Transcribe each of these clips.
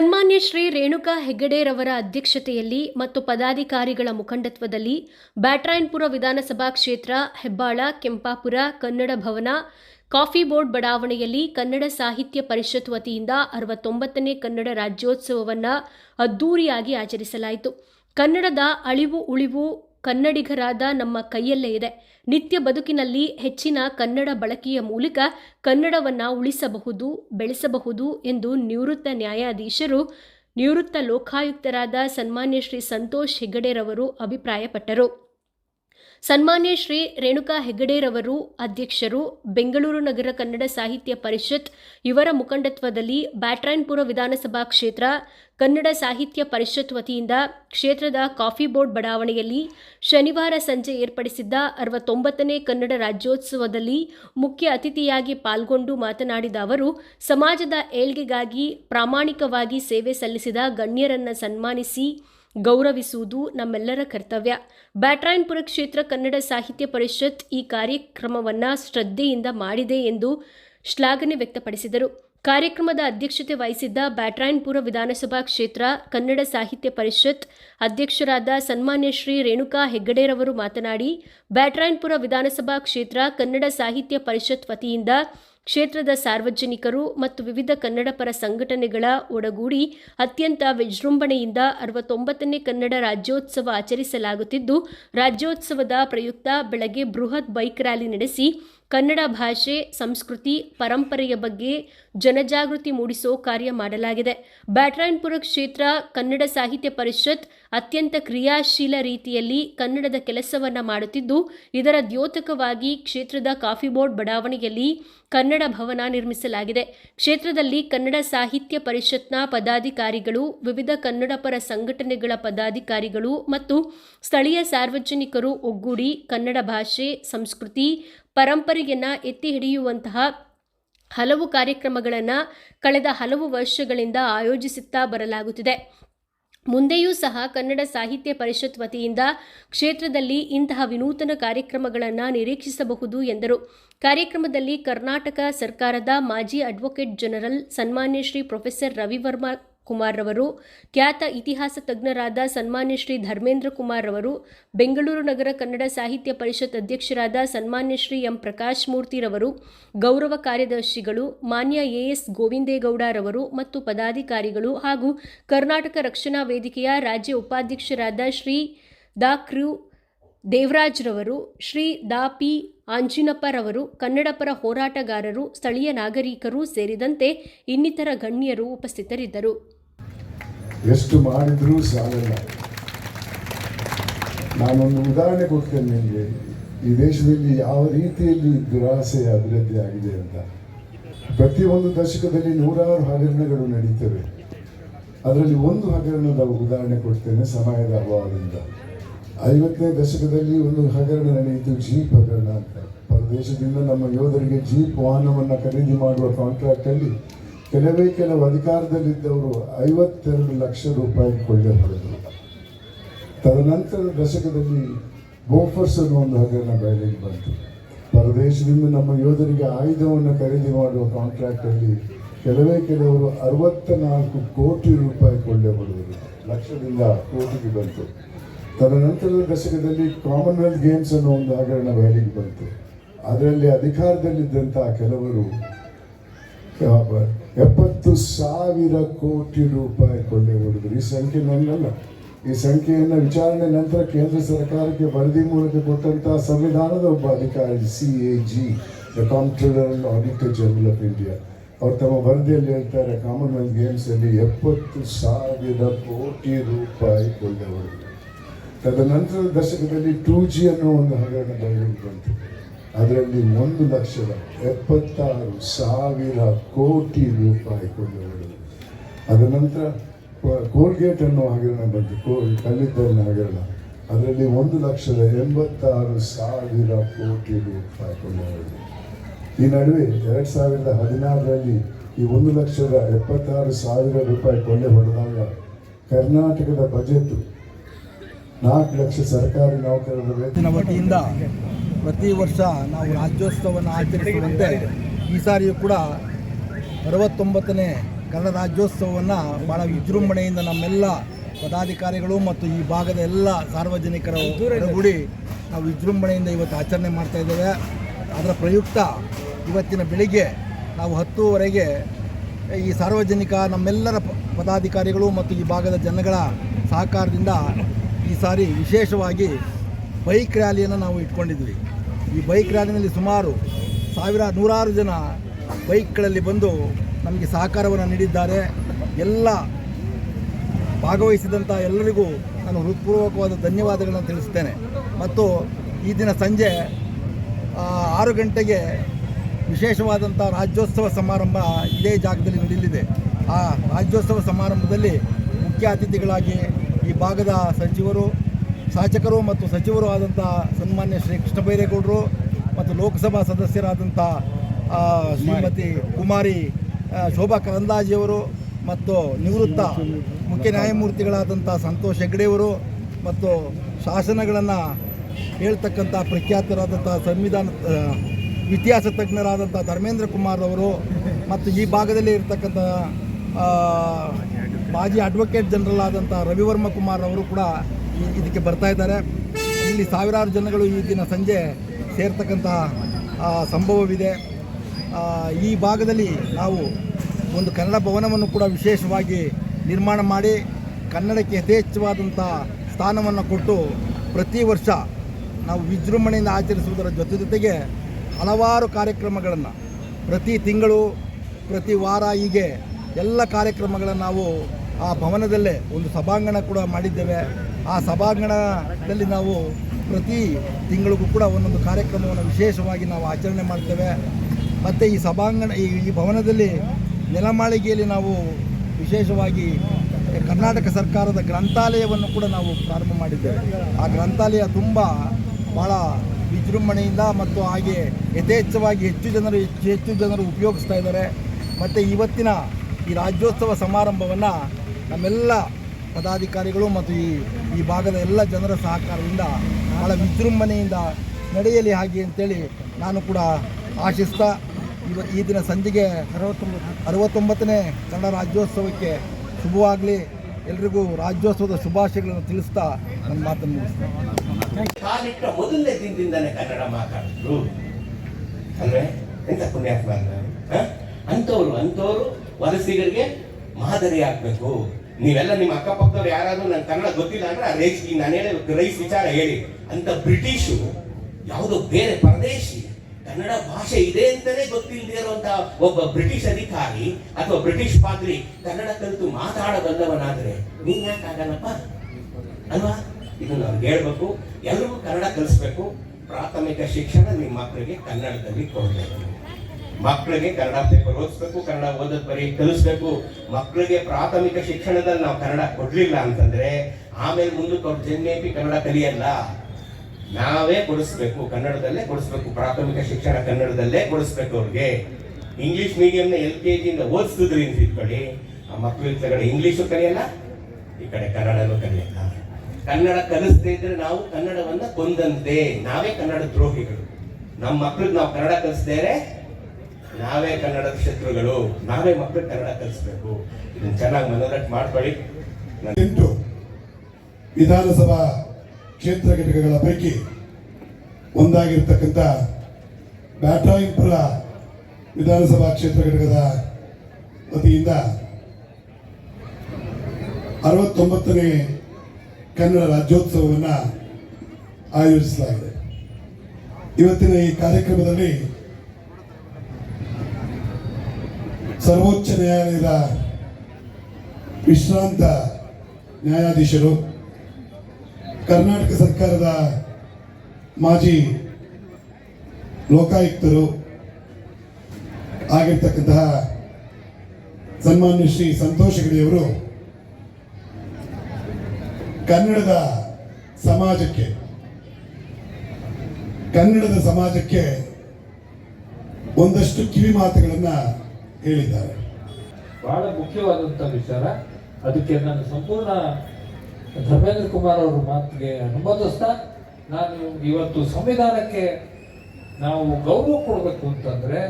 ಸನ್ಮಾನ್ಯ ಶ್ರೀ ರೇಣುಕಾ ಹೆಗ್ಗಡೆರವರ ಅಧ್ಯಕ್ಷತೆಯಲ್ಲಿ ಮತ್ತು ಪದಾಧಿಕಾರಿಗಳ ಮುಖಂಡತ್ವದಲ್ಲಿ ಬ್ಯಾಟ್ರಾಯನ್ಪುರ ವಿಧಾನಸಭಾ ಕ್ಷೇತ್ರ, ಹೆಬ್ಬಾಳ, ಕೆಂಪಾಪುರ, ಕನ್ನಡ ಭವನ, ಕಾಫಿ ಬೋರ್ಡ್ ಬಡಾವಣೆಯಲ್ಲಿ ಕನ್ನಡ ಸಾಹಿತ್ಯ ಪರಿಷತ್ ವತಿಯಿಂದ ಅರವತ್ತೊಂಬತ್ತನೇ ಕನ್ನಡ ರಾಜ್ಯೋತ್ಸವವನ್ನು ಅದ್ದೂರಿಯಾಗಿ ಆಚರಿಸಲಾಯಿತು. ಕನ್ನಡದ ಅಳಿವು ಉಳಿವು ಕನ್ನಡಿಗರಾದ ನಮ್ಮ ಕೈಯಲ್ಲೇ ಇದೆ. ನಿತ್ಯ ಬದುಕಿನಲ್ಲಿ ಹೆಚ್ಚಿನ ಕನ್ನಡ ಬಳಕೆಯ ಮೂಲಕ ಕನ್ನಡವನ್ನು ಉಳಿಸಬಹುದು, ಬೆಳೆಸಬಹುದು ಎಂದು ನಿವೃತ್ತ ನ್ಯಾಯಾಧೀಶರು, ನಿವೃತ್ತ ಲೋಕಾಯುಕ್ತರಾದ ಸನ್ಮಾನ್ಯ ಶ್ರೀ ಸಂತೋಷ್ ಹೆಗಡೆರವರು ಅಭಿಪ್ರಾಯಪಟ್ಟರು. ಸನ್ಮಾನ್ಯ ಶ್ರೀ ರೇಣುಕಾ ಹೆಗ್ಗಡೆರವರು, ಅಧ್ಯಕ್ಷರು, ಬೆಂಗಳೂರು ನಗರ ಕನ್ನಡ ಸಾಹಿತ್ಯ ಪರಿಷತ್, ಇವರ ಮುಖಂಡತ್ವದಲ್ಲಿ ಬ್ಯಾಟ್ರಾಯನ್ಪುರ ವಿಧಾನಸಭಾ ಕ್ಷೇತ್ರ, ಕನ್ನಡ ಸಾಹಿತ್ಯ ಪರಿಷತ್ ವತಿಯಿಂದ ಕ್ಷೇತ್ರದ ಕಾಫಿ ಬೋರ್ಡ್ ಬಡಾವಣೆಯಲ್ಲಿ ಶನಿವಾರ ಸಂಜೆ ಏರ್ಪಡಿಸಿದ್ದ ಅರವತ್ತೊಂಬತ್ತನೇ ಕನ್ನಡ ರಾಜ್ಯೋತ್ಸವದಲ್ಲಿ ಮುಖ್ಯ ಅತಿಥಿಯಾಗಿ ಪಾಲ್ಗೊಂಡು ಮಾತನಾಡಿದ ಅವರು, ಸಮಾಜದ ಏಳ್ಗೆಗಾಗಿ ಪ್ರಾಮಾಣಿಕವಾಗಿ ಸೇವೆ ಸಲ್ಲಿಸಿದ ಗಣ್ಯರನ್ನು ಸನ್ಮಾನಿಸಿ ಗೌರವಿಸುವುದು ನಮ್ಮೆಲ್ಲರ ಕರ್ತವ್ಯ. ಬ್ಯಾಟ್ರಾಯನ್ಪುರ ಕ್ಷೇತ್ರ ಕನ್ನಡ ಸಾಹಿತ್ಯ ಪರಿಷತ್ ಈ ಕಾರ್ಯಕ್ರಮವನ್ನು ಶ್ರದ್ಧೆಯಿಂದ ಮಾಡಿದೆ ಎಂದು ಶ್ಲಾಘನೆ ವ್ಯಕ್ತಪಡಿಸಿದರು. ಕಾರ್ಯಕ್ರಮದ ಅಧ್ಯಕ್ಷತೆ ವಹಿಸಿದ್ದ ಬ್ಯಾಟ್ರಾಯನ್ಪುರ ವಿಧಾನಸಭಾ ಕ್ಷೇತ್ರ ಕನ್ನಡ ಸಾಹಿತ್ಯ ಪರಿಷತ್ ಅಧ್ಯಕ್ಷರಾದ ಸನ್ಮಾನ್ಯ ಶ್ರೀ ರೇಣುಕಾ ಹೆಗ್ಗಡೆರವರು ಮಾತನಾಡಿ, ಬ್ಯಾಟ್ರಾಯನ್ಪುರ ವಿಧಾನಸಭಾ ಕ್ಷೇತ್ರ ಕನ್ನಡ ಸಾಹಿತ್ಯ ಪರಿಷತ್ ವತಿಯಿಂದ ಕ್ಷೇತ್ರದ ಸಾರ್ವಜನಿಕರು ಮತ್ತು ವಿವಿಧ ಕನ್ನಡಪರ ಸಂಘಟನೆಗಳ ಒಡಗೂಡಿ ಅತ್ಯಂತ ವಿಜೃಂಭಣೆಯಿಂದ ಅರವತ್ತೊಂಬತ್ತನೇ ಕನ್ನಡ ರಾಜ್ಯೋತ್ಸವ ಆಚರಿಸಲಾಗುತ್ತಿದ್ದು, ರಾಜ್ಯೋತ್ಸವದ ಪ್ರಯುಕ್ತ ಬೆಳಗ್ಗೆ ಬೃಹತ್ ಬೈಕ್ ರ್ಯಾಲಿ ನಡೆಸಿ ಕನ್ನಡ ಭಾಷೆ, ಸಂಸ್ಕೃತಿ, ಪರಂಪರೆಯ ಬಗ್ಗೆ ಜನಜಾಗೃತಿ ಮೂಡಿಸೋ ಕಾರ್ಯ ಮಾಡಲಾಗಿದೆ. ಬ್ಯಾಟ್ರಾಯನ್ಪುರ ಕ್ಷೇತ್ರ ಕನ್ನಡ ಸಾಹಿತ್ಯ ಪರಿಷತ್ ಅತ್ಯಂತ ಕ್ರಿಯಾಶೀಲ ರೀತಿಯಲ್ಲಿ ಕನ್ನಡದ ಕೆಲಸವನ್ನು ಮಾಡುತ್ತಿದ್ದು, ಇದರ ದ್ಯೋತಕವಾಗಿ ಕ್ಷೇತ್ರದ ಕಾಫಿ ಬೋರ್ಡ್ ಬಡಾವಣೆಯಲ್ಲಿ ಕನ್ನಡ ಭವನ ನಿರ್ಮಿಸಲಾಗಿದೆ. ಕ್ಷೇತ್ರದಲ್ಲಿ ಕನ್ನಡ ಸಾಹಿತ್ಯ ಪರಿಷತ್ನ ಪದಾಧಿಕಾರಿಗಳು, ವಿವಿಧ ಕನ್ನಡ ಪರ ಸಂಘಟನೆಗಳ ಪದಾಧಿಕಾರಿಗಳು ಮತ್ತು ಸ್ಥಳೀಯ ಸಾರ್ವಜನಿಕರು ಒಗ್ಗೂಡಿ ಕನ್ನಡ ಭಾಷೆ, ಸಂಸ್ಕೃತಿ ಪರಂಪರೆಯನ್ನ ಎತ್ತಿ ಹಿಡಿಯುವಂತಹ ಹಲವು ಕಾರ್ಯಕ್ರಮಗಳನ್ನು ಕಳೆದ ಹಲವು ವರ್ಷಗಳಿಂದ ಆಯೋಜಿಸುತ್ತಾ ಬರಲಾಗುತ್ತಿದೆ. ಮುಂದೆಯೂ ಸಹ ಕನ್ನಡ ಸಾಹಿತ್ಯ ಪರಿಷತ್ ವತಿಯಿಂದ ಕ್ಷೇತ್ರದಲ್ಲಿ ಇಂತಹ ವಿನೂತನ ಕಾರ್ಯಕ್ರಮಗಳನ್ನು ನಿರೀಕ್ಷಿಸಬಹುದು ಎಂದರು. ಕಾರ್ಯಕ್ರಮದಲ್ಲಿ ಕರ್ನಾಟಕ ಸರ್ಕಾರದ ಮಾಜಿ ಅಡ್ವೊಕೇಟ್ ಜನರಲ್ ಸನ್ಮಾನ್ಯ ಶ್ರೀ ಪ್ರೊಫೆಸರ್ ರವಿವರ್ಮ ಕುಮಾರ್ ರವರು, ಖ್ಯಾತ ಇತಿಹಾಸ ತಜ್ಞರಾದ ಸನ್ಮಾನ್ಯ ಶ್ರೀ ಧರ್ಮೇಂದ್ರ ಕುಮಾರ್ ರವರು, ಬೆಂಗಳೂರು ನಗರ ಕನ್ನಡ ಸಾಹಿತ್ಯ ಪರಿಷತ್ ಅಧ್ಯಕ್ಷರಾದ ಸನ್ಮಾನ್ಯ ಶ್ರೀ ಎಂ ಪ್ರಕಾಶ್ ಮೂರ್ತಿರವರು ಗೌರವ ಕಾರ್ಯದರ್ಶಿಗಳು ಮಾನ್ಯ ಎಎಸ್ ಗೋವಿಂದೇಗೌಡರವರು ಮತ್ತು ಪದಾಧಿಕಾರಿಗಳು ಹಾಗೂ ಕರ್ನಾಟಕ ರಕ್ಷಣಾ ವೇದಿಕೆಯ ರಾಜ್ಯ ಉಪಾಧ್ಯಕ್ಷರಾದ ಶ್ರೀ ದಾ ಕ್ರೂ ದೇವರಾಜ್ರವರು ಶ್ರೀ ದಾ ಪಿ ಆಂಜಿನಪ್ಪರವರು ಕನ್ನಡಪರ ಹೋರಾಟಗಾರರು, ಸ್ಥಳೀಯ ನಾಗರಿಕರು ಸೇರಿದಂತೆ ಇನ್ನಿತರ ಗಣ್ಯರು ಉಪಸ್ಥಿತರಿದ್ದರು. ಎಷ್ಟು ಮಾಡಿದ್ರೂ ಸಾಲಲ್ಲ. ನಾನೊಂದು ಉದಾಹರಣೆ ಕೊಡ್ತೇನೆ ನಿಮಗೆ. ಈ ದೇಶದಲ್ಲಿ ಯಾವ ರೀತಿಯಲ್ಲಿ ದುರಾಸೆ, ಅಭಿವೃದ್ಧಿ ಆಗಿದೆ ಅಂತ. ಪ್ರತಿಯೊಂದು ದಶಕದಲ್ಲಿ ನೂರಾರು ಹಗರಣಗಳು ನಡೀತವೆ. ಅದರಲ್ಲಿ ಒಂದು ಹಗರಣದ ಉದಾಹರಣೆ ಕೊಡ್ತೇನೆ, ಸಮಯದ ಅಭಾವದಿಂದ. ಐವತ್ತನೇ ದಶಕದಲ್ಲಿ ಒಂದು ಹಗರಣ ನಡೆಯಿತು, ಜೀಪ್ ಹಗರಣ ಅಂತ. ಪರದೇಶದಿಂದ ನಮ್ಮ ಯೋಧರಿಗೆ ಜೀಪ್ ವಾಹನವನ್ನು ಖರೀದಿ ಮಾಡುವ ಕಾಂಟ್ರಾಕ್ಟಲ್ಲಿ ಕೆಲವೇ ಕೆಲವು ಅಧಿಕಾರದಲ್ಲಿದ್ದವರು ಐವತ್ತೆರಡು ಲಕ್ಷ ರೂಪಾಯಿ ಕೊಳ್ಳೆ ಹೊಡೆದರು. ತದನಂತರ ದಶಕದಲ್ಲಿ ಬೋಫರ್ಸ್ ಒಂದು ಹಗರಣ ಬಯಲಿಗೆ ಬಂತು. ಪರದೇಶದಿಂದ ನಮ್ಮ ಯೋಧರಿಗೆ ಆಯುಧವನ್ನು ಖರೀದಿ ಮಾಡುವ ಕಾಂಟ್ರಾಕ್ಟಲ್ಲಿ ಕೆಲವೇ ಕೆಲವರು ಅರವತ್ತ ನಾಲ್ಕು ಕೋಟಿ ರೂಪಾಯಿ ಕೊಳ್ಳೆ ಹೊಡೆದರು. ಲಕ್ಷದಿಂದ ಕೋಟಿಗೆ ಬಂತು. ತದನಂತರದ ದಶಕದಲ್ಲಿ ಕಾಮನ್ವೆಲ್ತ್ ಗೇಮ್ಸ್ ಅನ್ನೋ ಒಂದು ಹಗರಣ ಬಯಲಿಗೆ ಬಂತು. ಅದರಲ್ಲಿ ಅಧಿಕಾರದಲ್ಲಿದ್ದಂಥ ಕೆಲವರು ಎಪ್ಪತ್ತು ಸಾವಿರ ಕೋಟಿ ರೂಪಾಯಿ ಕೊಳ್ಳೆ ಹೊಡೆದರು. ಈ ಸಂಖ್ಯೆ ನನ್ನಲ್ಲ. ಈ ಸಂಖ್ಯೆಯನ್ನು ವಿಚಾರಣೆ ನಂತರ ಕೇಂದ್ರ ಸರ್ಕಾರಕ್ಕೆ ವರದಿ ಮೂಲಕ ಕೊಟ್ಟಂತಹ ಸಂವಿಧಾನದ ಒಬ್ಬ ಅಧಿಕಾರಿ, C A G the comptroller and auditor general of India ಅವ್ರು ತಮ್ಮ ವರದಿಯಲ್ಲಿ ಹೇಳ್ತಾರೆ ಕಾಮನ್ವೆಲ್ತ್ ಗೇಮ್ಸಲ್ಲಿ ಎಪ್ಪತ್ತು ಸಾವಿರ ಕೋಟಿ ರೂಪಾಯಿ ಕೊಳ್ಳೆ ಹೊಡೆದರು. ತದನಂತರದ ದಶಕದಲ್ಲಿ ಟೂ ಜಿ ಅನ್ನೋ ಒಂದು ಹಗರಣ ಬಂತು. ಅದರಲ್ಲಿ ಒಂದು ಲಕ್ಷದ ಎಪ್ಪತ್ತಾರು ಸಾವಿರ ಕೋಟಿ ರೂಪಾಯಿ ಕೊಂಡು ಹೊಡೆದರು ಅದ ನಂತರ ಕೋಲ್ಗೇಟ್ ಅನ್ನೋ ಹಗರಣ ಬಂತು. ಕೋಲ್ ಕಲ್ಲಿದ್ದಲಿನ ಹಗರಣ. ಅದರಲ್ಲಿ ಒಂದು ಲಕ್ಷದ ಎಂಬತ್ತಾರು ಸಾವಿರ ಕೋಟಿ ರೂಪಾಯಿ ಕೊಂಡು ಹೊಡೆದರು ಈ ನಡುವೆ ಎರಡು ಸಾವಿರದ ಹದಿನಾರರಲ್ಲಿ ಈ ಒಂದು ಲಕ್ಷದ ಎಪ್ಪತ್ತಾರು ಸಾವಿರ ರೂಪಾಯಿ ಕೊಳ್ಳೆ ಹೊಡೆದಾಗ ಕರ್ನಾಟಕದ ಬಜೆಟ್ ನಾಲ್ಕು ಲಕ್ಷ ಸರ್ಕಾರಿ ನೌಕರರ ವೇತನ. ಪ್ರತಿ ವರ್ಷ ನಾವು ರಾಜ್ಯೋತ್ಸವವನ್ನು ಆಚರಿಸುವಂತೆ ಈ ಸಾರಿಯೂ ಕೂಡ ಅರವತ್ತೊಂಬತ್ತನೇ ಕನ್ನಡ ರಾಜ್ಯೋತ್ಸವವನ್ನು ಭಾಳ ವಿಜೃಂಭಣೆಯಿಂದ ನಮ್ಮೆಲ್ಲ ಪದಾಧಿಕಾರಿಗಳು ಮತ್ತು ಈ ಭಾಗದ ಎಲ್ಲ ಸಾರ್ವಜನಿಕರ ಒಡಗೂಡಿ ನಾವು ವಿಜೃಂಭಣೆಯಿಂದ ಇವತ್ತು ಆಚರಣೆ ಮಾಡ್ತಾ ಇದ್ದೇವೆ. ಅದರ ಪ್ರಯುಕ್ತ ಇವತ್ತಿನ ಬೆಳಿಗ್ಗೆ ನಾವು ಹತ್ತುವರೆಗೆ ಈ ಸಾರ್ವಜನಿಕ ನಮ್ಮೆಲ್ಲರ ಪದಾಧಿಕಾರಿಗಳು ಮತ್ತು ಈ ಭಾಗದ ಜನಗಳ ಸಹಕಾರದಿಂದ ಈ ಸಾರಿ ವಿಶೇಷವಾಗಿ ಬೈಕ್ ರ್ಯಾಲಿಯನ್ನು ನಾವು ಇಟ್ಕೊಂಡಿದ್ವಿ. ಈ ಬೈಕ್ ರ್ಯಾಲಿನಲ್ಲಿ ಸುಮಾರು ಸಾವಿರ ನೂರಾರು ಜನ ಬೈಕ್ಗಳಲ್ಲಿ ಬಂದು ನಮಗೆ ಸಹಕಾರವನ್ನು ನೀಡಿದ್ದಾರೆ. ಎಲ್ಲ ಭಾಗವಹಿಸಿದಂಥ ಎಲ್ಲರಿಗೂ ನಾನು ಹೃತ್ಪೂರ್ವಕವಾದ ಧನ್ಯವಾದಗಳನ್ನು ತಿಳಿಸ್ತೇನೆ. ಮತ್ತು ಈ ದಿನ ಸಂಜೆ ಆರು ಗಂಟೆಗೆ ವಿಶೇಷವಾದಂಥ ರಾಜ್ಯೋತ್ಸವ ಸಮಾರಂಭ ಇದೇ ಜಾಗದಲ್ಲಿ ನಡೆಯಲಿದೆ. ಆ ರಾಜ್ಯೋತ್ಸವ ಸಮಾರಂಭದಲ್ಲಿ ಮುಖ್ಯ ಅತಿಥಿಗಳಾಗಿ ಈ ಭಾಗದ ಸಚಿವರು ಶಾಸಕರು ಮತ್ತು ಸಚಿವರು ಆದಂಥ ಸನ್ಮಾನ್ಯ ಶ್ರೀ ಕೃಷ್ಣ ಬೈರೇಗೌಡರು ಮತ್ತು ಲೋಕಸಭಾ ಸದಸ್ಯರಾದಂಥ ಶ್ರೀಮತಿ ಕುಮಾರಿ ಶೋಭಾ ಕರಂದಾಜಿಯವರು ಮತ್ತು ನಿವೃತ್ತ ಮುಖ್ಯ ನ್ಯಾಯಮೂರ್ತಿಗಳಾದಂಥ ಸಂತೋಷ್ ಹೆಗ್ಡೆಯವರು ಮತ್ತು ಶಾಸನಗಳನ್ನು ಹೇಳ್ತಕ್ಕಂಥ ಪ್ರಖ್ಯಾತರಾದಂಥ ಸಂವಿಧಾನ ಇತಿಹಾಸ ತಜ್ಞರಾದಂಥ ಧರ್ಮೇಂದ್ರ ಕುಮಾರ್ ಅವರು ಮತ್ತು ಈ ಭಾಗದಲ್ಲಿ ಇರ್ತಕ್ಕಂಥ ಮಾಜಿ ಅಡ್ವೊಕೇಟ್ ಜನರಲ್ ಆದಂಥ ರವಿವರ್ಮ ಕುಮಾರ್ ಅವರು ಕೂಡ ಇದಕ್ಕೆ ಬರ್ತಾ ಇದ್ದಾರೆ. ಇಲ್ಲಿ ಸಾವಿರಾರು ಜನಗಳು ಈ ದಿನ ಸಂಜೆ ಸೇರ್ತಕ್ಕಂತಹ ಸಂಭವವಿದೆ. ಈ ಭಾಗದಲ್ಲಿ ನಾವು ಒಂದು ಕನ್ನಡ ಭವನವನ್ನು ಕೂಡ ವಿಶೇಷವಾಗಿ ನಿರ್ಮಾಣ ಮಾಡಿ, ಕನ್ನಡಕ್ಕೆ ಯಥೇಚ್ಛವಾದಂಥ ಸ್ಥಾನವನ್ನು ಕೊಟ್ಟು ಪ್ರತಿ ವರ್ಷ ನಾವು ವಿಜೃಂಭಣೆಯಿಂದ ಆಚರಿಸುವುದರ ಜೊತೆ ಜೊತೆಗೆ ಹಲವಾರು ಕಾರ್ಯಕ್ರಮಗಳನ್ನು ಪ್ರತಿ ತಿಂಗಳು, ಪ್ರತಿ ವಾರ ಹೀಗೆ ಎಲ್ಲ ಕಾರ್ಯಕ್ರಮಗಳನ್ನು ನಾವು ಆ ಭವನದಲ್ಲೇ ಒಂದು ಸಭಾಂಗಣ ಕೂಡ ಮಾಡಿದ್ದೇವೆ. ಆ ಸಭಾಂಗಣದಲ್ಲಿ ನಾವು ಪ್ರತಿ ತಿಂಗಳಿಗೂ ಕೂಡ ಒಂದೊಂದು ಕಾರ್ಯಕ್ರಮವನ್ನು ವಿಶೇಷವಾಗಿ ನಾವು ಆಚರಣೆ ಮಾಡ್ತೇವೆ. ಮತ್ತು ಈ ಸಭಾಂಗಣ, ಈ ಈ ಭವನದಲ್ಲಿ ನೆಲಮಾಳಿಗೆಯಲ್ಲಿ ನಾವು ವಿಶೇಷವಾಗಿ ಕರ್ನಾಟಕ ಸರ್ಕಾರದ ಗ್ರಂಥಾಲಯವನ್ನು ಕೂಡ ನಾವು ಪ್ರಾರಂಭ ಮಾಡಿದ್ದೇವೆ. ಆ ಗ್ರಂಥಾಲಯ ತುಂಬ ಭಾಳ ವಿಜೃಂಭಣೆಯಿಂದ ಮತ್ತು ಹಾಗೆ ಯಥೇಚ್ಛವಾಗಿ ಹೆಚ್ಚು ಜನರು, ಹೆಚ್ಚು ಹೆಚ್ಚು ಜನರು ಉಪಯೋಗಿಸ್ತಾ ಇದ್ದಾರೆ. ಮತ್ತು ಇವತ್ತಿನ ಈ ರಾಜ್ಯೋತ್ಸವ ಸಮಾರಂಭವನ್ನು ನಮ್ಮೆಲ್ಲ ಪದಾಧಿಕಾರಿಗಳು ಮತ್ತು ಈ ಈ ಭಾಗದ ಎಲ್ಲ ಜನರ ಸಹಕಾರದಿಂದ ಬಹಳ ವಿಜೃಂಭಣೆಯಿಂದ ನಡೆಯಲಿ ಹಾಗೆ ಅಂತೇಳಿ ನಾನು ಕೂಡ ಆಶಿಸ್ತಾ ಇವ ಈ ದಿನ ಸಂಜೆಗೆ ಅರವತ್ತೊಂಬತ್ತು ಅರವತ್ತೊಂಬತ್ತನೇ ಕನ್ನಡ ರಾಜ್ಯೋತ್ಸವಕ್ಕೆ ಶುಭವಾಗಲಿ. ಎಲ್ರಿಗೂ ರಾಜ್ಯೋತ್ಸವದ ಶುಭಾಶಯಗಳನ್ನು ತಿಳಿಸ್ತಾ ನನ್ನ ಮಾತನ್ನು ಕಾಲಿಟ್ಟ ಮೊದಲನೇ ದಿನದಿಂದನೇ ಕನ್ನಡ ಮಾತಾಡಿದ್ರು. ಅಲ್ವೇ? ಪುಣ್ಯಾತ್ಮ ಅಂಥವ್ರು ವಲಸಿಗರಿಗೆ ಮಾದರಿ ಆಗ್ಬೇಕು ನೀವೆಲ್ಲ ನಿಮ್ಮ ಅಕ್ಕಪಕ್ಕದವ್ರು ಯಾರಾದ್ರೂ ನನ್ನ ಕನ್ನಡ ಗೊತ್ತಿಲ್ಲ ಅಂದ್ರೆ ಆ ರೈಸ್ ನಾನು ಹೇಳಿ ರೈಸ್ ವಿಚಾರ ಹೇಳಿ. ಅಂತ ಬ್ರಿಟಿಷು, ಯಾವುದೋ ಬೇರೆ ಪರದೇಶಿ, ಕನ್ನಡ ಭಾಷೆ ಇದೆ ಅಂತಲೇ ಗೊತ್ತಿಲ್ಲದೆ ಇರುವಂತಹ ಒಬ್ಬ ಬ್ರಿಟಿಷ್ ಅಧಿಕಾರಿ ಅಥವಾ ಬ್ರಿಟಿಷ್ ಪಾದ್ರಿ ಕನ್ನಡ ಕಲಿತು ಮಾತಾಡಬಲ್ಲವನಾದ್ರೆ ನೀನ್ ಯಾಕೆ ಆಗಲ್ಲಪ್ಪ ಅಲ್ವಾ? ಇದನ್ನು ಅವ್ರಿಗೆ ಹೇಳ್ಬೇಕು. ಎಲ್ರಿಗೂ ಕನ್ನಡ ಕಲಿಸ್ಬೇಕು. ಪ್ರಾಥಮಿಕ ಶಿಕ್ಷಣ ನಿಮ್ಮ ಮಕ್ಕಳಿಗೆ ಕನ್ನಡದಲ್ಲಿ ಕೊಡಬೇಕು. ಮಕ್ಕಳಿಗೆ ಕನ್ನಡ ಪೇಪರ್ ಓದಿಸ್ಬೇಕು, ಕನ್ನಡ ಓದೋದ್ ಬರೀ ಕಲಿಸ್ಬೇಕು. ಮಕ್ಕಳಿಗೆ ಪ್ರಾಥಮಿಕ ಶಿಕ್ಷಣದಲ್ಲಿ ನಾವು ಕನ್ನಡ ಕೊಡ್ಲಿಲ್ಲ ಅಂತಂದ್ರೆ ಆಮೇಲೆ ಮುಂದಕ್ಕೆ ಅವ್ರು ಜನ್ಮೇಪಿ ಕನ್ನಡ ಕಲಿಯಲ್ಲ. ನಾವೇ ಕೊಡಿಸ್ಬೇಕು, ಕನ್ನಡದಲ್ಲೇ ಕೊಡಿಸ್ಬೇಕು, ಪ್ರಾಥಮಿಕ ಶಿಕ್ಷಣ ಕನ್ನಡದಲ್ಲೇ ಕೊಡಿಸ್ಬೇಕು ಅವ್ರಿಗೆ. ಇಂಗ್ಲಿಷ್ ಮೀಡಿಯಂನ ಎಲ್ ಕೆ ಜಿಯಿಂದ ಓದಿಸಿದ್ರಿ ಅಂತ ಇಟ್ಕೊಳ್ಳಿ ಆ ಮಕ್ಕಳು ಕಡೆ ಇಂಗ್ಲೀಷು ಕಲಿಯಲ್ಲ, ಈ ಕಡೆ ಕನ್ನಡನೂ ಕಲಿಯಲ್ಲ. ಕನ್ನಡ ಕಲಿಸದೇ ಇದ್ರೆ ನಾವು ಕನ್ನಡವನ್ನ ಕೊಂದಂತೆ. ನಾವೇ ಕನ್ನಡ ದ್ರೋಹಿಗಳು. ನಮ್ಮ ಮಕ್ಳಿಗೆ ನಾವು ಕನ್ನಡ ಕಲಿಸ್ದೇರೆ ನಾವೇ ಕನ್ನಡದ ಶತ್ರುಗಳು ನಾವೇ ಮಕ್ಕಳು ಕನ್ನಡ ಕಲಿಸ್ಬೇಕು. ಚೆನ್ನಾಗಿ ಮನೋರಟ್ ಮಾಡ್ಕೊಳ್ಳಿ. ಎಂಟು ವಿಧಾನಸಭಾ ಕ್ಷೇತ್ರ ಘಟಕಗಳ ಪೈಕಿ ಒಂದಾಗಿರ್ತಕ್ಕಂಥ ಬ್ಯಾಟ್ರಾಯಪುರ ವಿಧಾನಸಭಾ ಕ್ಷೇತ್ರ ಘಟಕದ ವತಿಯಿಂದ ಅರವತ್ತೊಂಬತ್ತನೇ ಕನ್ನಡ ರಾಜ್ಯೋತ್ಸವವನ್ನು ಆಯೋಜಿಸಲಾಗಿದೆ. ಇವತ್ತಿನ ಈ ಕಾರ್ಯಕ್ರಮದಲ್ಲಿ ಸರ್ವೋಚ್ಚ ನ್ಯಾಯಾಲಯದ ವಿಶ್ರಾಂತ ನ್ಯಾಯಾಧೀಶರು, ಕರ್ನಾಟಕ ಸರ್ಕಾರದ ಮಾಜಿ ಲೋಕಾಯುಕ್ತರು, ಆಗಿರ್ತಕ್ಕಂತಹ ಸನ್ಮಾನ್ಯ ಶ್ರೀ ಸಂತೋಷ್ ಗಡಿಯವರು ಕನ್ನಡದ ಸಮಾಜಕ್ಕೆ ಕನ್ನಡದ ಸಮಾಜಕ್ಕೆ ಒಂದಷ್ಟು ಕಿವಿ ಮಾತುಗಳನ್ನು ಹೇಳಿದ್ದಾರೆ. ಬಹಳ ಮುಖ್ಯವಾದಂಥ ವಿಚಾರ. ಅದಕ್ಕೆ ನಾನು ಸಂಪೂರ್ಣ ಧರ್ಮೇಂದ್ರ ಕುಮಾರ್ ಅವರ ಮಾತಿಗೆ ಅನುಮೋದಿಸ್ತಾ ನಾನು ಇವತ್ತು ಸಂವಿಧಾನಕ್ಕೆ ನಾವು ಗೌರವ ಕೊಡಬೇಕು ಅಂತಂದ್ರೆ,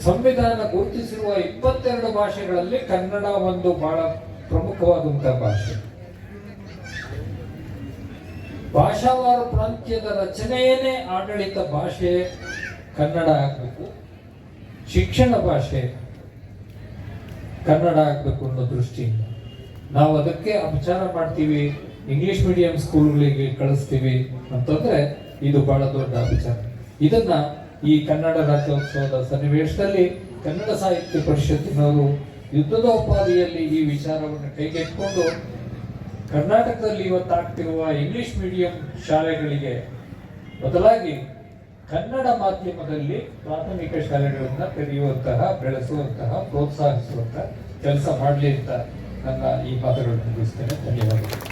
ಸಂವಿಧಾನ ಗುರುತಿಸಿರುವ ಇಪ್ಪತ್ತೆರಡು ಭಾಷೆಗಳಲ್ಲಿ ಕನ್ನಡ ಒಂದು ಬಹಳ ಪ್ರಮುಖವಾದಂತಹ ಭಾಷೆ. ಭಾಷಾವಾರು ಪ್ರಾಂತ್ಯದ ರಚನೆಯೇನೆ ಆಡಳಿತ ಭಾಷೆ ಕನ್ನಡ ಆಗಬೇಕು. ಶಿಕ್ಷಣ ಭಾಷೆ ಕನ್ನಡ ಆಗಬೇಕು ಅನ್ನೋ ದೃಷ್ಟಿಯಿಂದ. ನಾವು ಅದಕ್ಕೆ ಅಪಚಾರ ಮಾಡ್ತೀವಿ ಇಂಗ್ಲಿಷ್ ಮೀಡಿಯಂ ಸ್ಕೂಲ್ಗಳಿಗೆ ಕಳಿಸ್ತೀವಿ ಅಂತಂದ್ರೆ ಇದು ಬಹಳ ದೊಡ್ಡ ಅಪಚಾರ. ಇದನ್ನ ಈ ಕನ್ನಡ ರಾಜ್ಯೋತ್ಸವದ ಸನ್ನಿವೇಶದಲ್ಲಿ ಕನ್ನಡ ಸಾಹಿತ್ಯ ಪರಿಷತ್ತಿನವರು ಯುದ್ಧದ ಉಪಾಧಿಯಲ್ಲಿ ಈ ವಿಚಾರವನ್ನು ಕೈಗೆತ್ತಿಕೊಂಡು ಕರ್ನಾಟಕದಲ್ಲಿ ಇವತ್ತಾಗ್ತಿರುವ ಇಂಗ್ಲಿಷ್ ಮೀಡಿಯಂ ಶಾಲೆಗಳಿಗೆ ಬದಲಾಗಿ ಕನ್ನಡ ಮಾಧ್ಯಮದಲ್ಲಿ ಪ್ರಾಥಮಿಕ ಶಾಲೆಗಳನ್ನ ತೆರೆಯುವಂತಹ, ಬೆಳೆಸುವಂತಹ, ಪ್ರೋತ್ಸಾಹಿಸುವಂತಹ ಕೆಲಸ ಮಾಡಲಿ ಅಂತ ನನ್ನ ಈ ಮಾತುಗಳನ್ನು ಮುಗಿಸ್ತೇನೆ. ಧನ್ಯವಾದಗಳು.